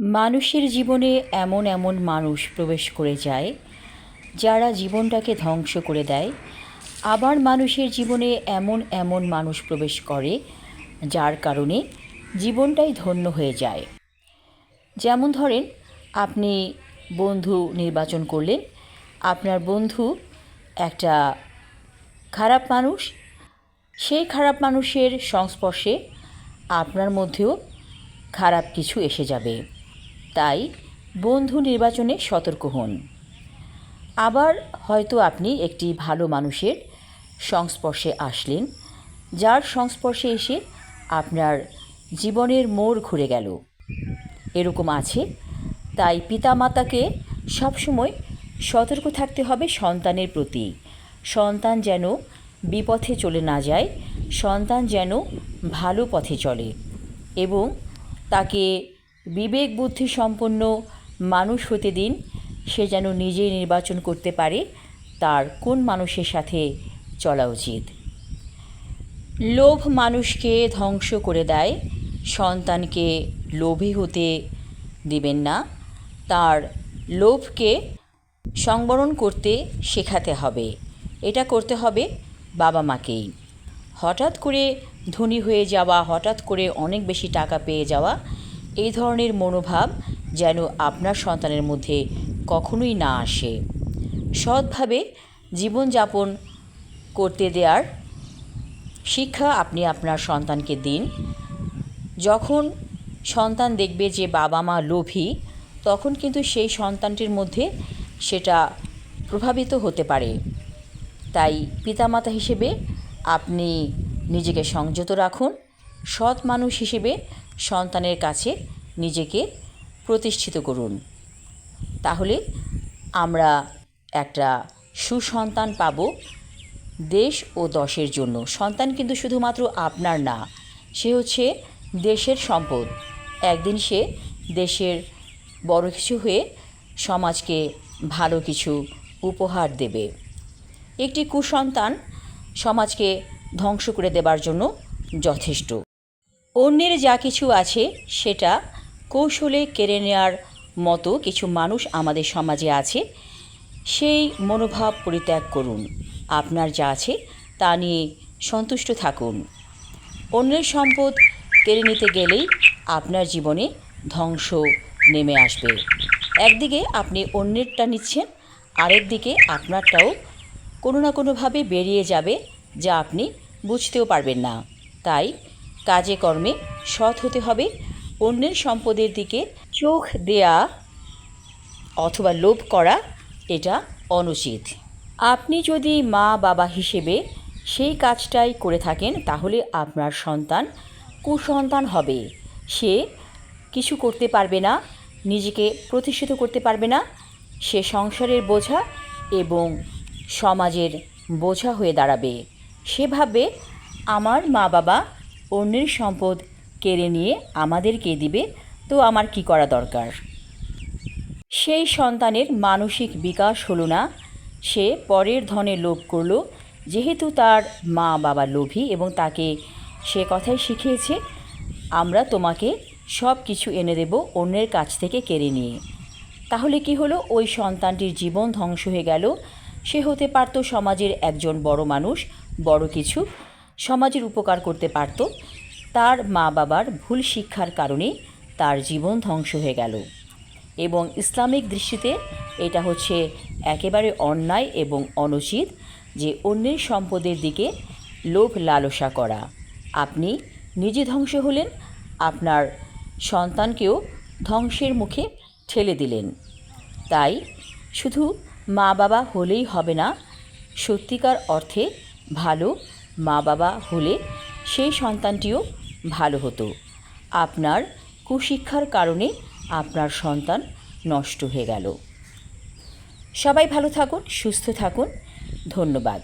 মানুষের জীবনে এমন এমন মানুষ প্রবেশ করে যায়, যারা জীবনটাকে ধ্বংস করে দেয়। আবার মানুষের জীবনে এমন এমন মানুষ প্রবেশ করে, যার কারণে জীবনটাই ধন্য হয়ে যায়। যেমন ধরেন, আপনি বন্ধু নির্বাচন করলেন। আপনার বন্ধু একটা খারাপ মানুষ। সেই খারাপ মানুষের সংস্পর্শে আপনার মধ্যেও খারাপ কিছু এসে যাবে। তাই বন্ধু নির্বাচনে সতর্ক হন। আবার হয়তো আপনি একটি ভালো মানুষের সংস্পর্শে আসলেন, যার সংস্পর্শে এসে আপনার জীবনের মোড় ঘুরে গেল। এরকম আছে, তাই পিতামাতাকে সবসময় সতর্ক থাকতে হবে সন্তানের প্রতি। সন্তান যেন বিপথে চলে না যায়, সন্তান যেন ভালো পথে চলে এবং তাকে বিবেক বুদ্ধি সম্পন্ন মানুষ হতে দিন, সে যেন নিজেই নির্বাচন করতে পারে, তার কোন মানুষের সাথে চলা উচিত? লোভ মানুষকে ধ্বংস করে দেয়, সন্তানকে লোভী হতে দিবেন না, তার লোভকে সংবরণ করতে শেখাতে হবে, এটা করতে হবে বাবা মাকেই। হঠাৎ করে ধনী হয়ে যাওয়া, হঠাৎ করে অনেক বেশি টাকা পেয়ে যাওয়া এই ধরনের মনোভাব যেন আপনার সন্তানের মধ্যে কখনোই না আসে। সৎভাবে জীবনযাপন করতে দেওয়ার শিক্ষা আপনি আপনার সন্তানকে দিন। যখন সন্তান দেখবে যে বাবা মা লোভী, তখন কিন্তু সেই সন্তানটির মধ্যে সেটা প্রভাবিত হতে পারে। তাই পিতামাতা হিসেবে আপনি নিজেকে সংযত রাখুন। সৎ মানুষ হিসেবে সন্তানের কাছে নিজেকে প্রতিষ্ঠিত করুন। তাহলে আমরা একটা সুসন্তান পাব দেশ ও দশের জন্য। সন্তান কিন্তু শুধুমাত্র আপনার না, সে হচ্ছে দেশের সম্পদ। একদিন সে দেশের বড় কিছু হয়ে সমাজকে ভালো কিছু উপহার দেবে। একটি কুসন্তান সমাজকে ধ্বংস করে দেবার জন্য যথেষ্ট। অন্যের যা কিছু আছে, সেটা কৌশলে কেড়ে নেওয়ার মতো কিছু মানুষ আমাদের সমাজে আছে। সেই মনোভাব পরিত্যাগ করুন। আপনার যা আছে, তা নিয়ে সন্তুষ্ট থাকুন। অন্যের সম্পদ কেড়ে নিতে গেলেই আপনার জীবনে ধ্বংস নেমে আসবে। একদিকে আপনি অন্যেরটা নিচ্ছেন আরেক দিকে আপনারটাও কোনো না কোনোভাবে বেরিয়ে যাবে, যা আপনি বুঝতেও পারবেন না। তাই কাজে কর্মে সৎ হতে হবে, অন্যের সম্পদের দিকে চোখ দেয়া অথবা লোভ করা, এটা অনুচিত। আপনি যদি মা বাবা হিসেবে সেই কাজটাই করে থাকেন, তাহলে আপনার সন্তান কুসন্তান হবে। সে কিছু করতে পারবে না, নিজেকে প্রতিষ্ঠিত করতে পারবে না, সে সংসারের বোঝা এবং সমাজের বোঝা হয়ে দাঁড়াবে। সেভাবে আমার মা বাবা অন্যের সম্পদ কেড়ে নিয়ে আমাদেরকে দিবে, তো আমার কি করা দরকার? সেই সন্তানের মানসিক বিকাশ হলো না। সে পরের ধনে লোভ করল, যেহেতু তার মা বাবা লোভী এবং তাকে সে কথাই শিখিয়েছে, আমরা তোমাকে সব কিছু এনে দেব অন্যের কাছ থেকে কেড়ে নিয়ে। তাহলে কি হলো? ওই সন্তানটির জীবন ধ্বংস হয়ে গেল। সে হতে পারত সমাজের একজন বড় মানুষ, বড় কিছু সমাজের উপকার করতে পারত। তার মা বাবার ভুল শিক্ষার কারণে তার জীবন ধ্বংস হয়ে গেল। এবং ইসলামিক দৃষ্টিতে এটা হচ্ছে একেবারে অন্যায় এবং অনুচিত যে অন্যের সম্পদের দিকে লোভ লালসা করা। আপনি নিজে ধ্বংস হলেন, আপনার সন্তানকেও ধ্বংসের মুখে ঠেলে দিলেন। তাই শুধু মা বাবা হলেই হবে না, সত্যিকার অর্থে ভালো মা বাবা হলে সেই সন্তানটিও ভালো হতো। আপনার কুশিক্ষার কারণে আপনার সন্তান নষ্ট হয়ে গেল। সবাই ভালো থাকুন, সুস্থ থাকুন। ধন্যবাদ।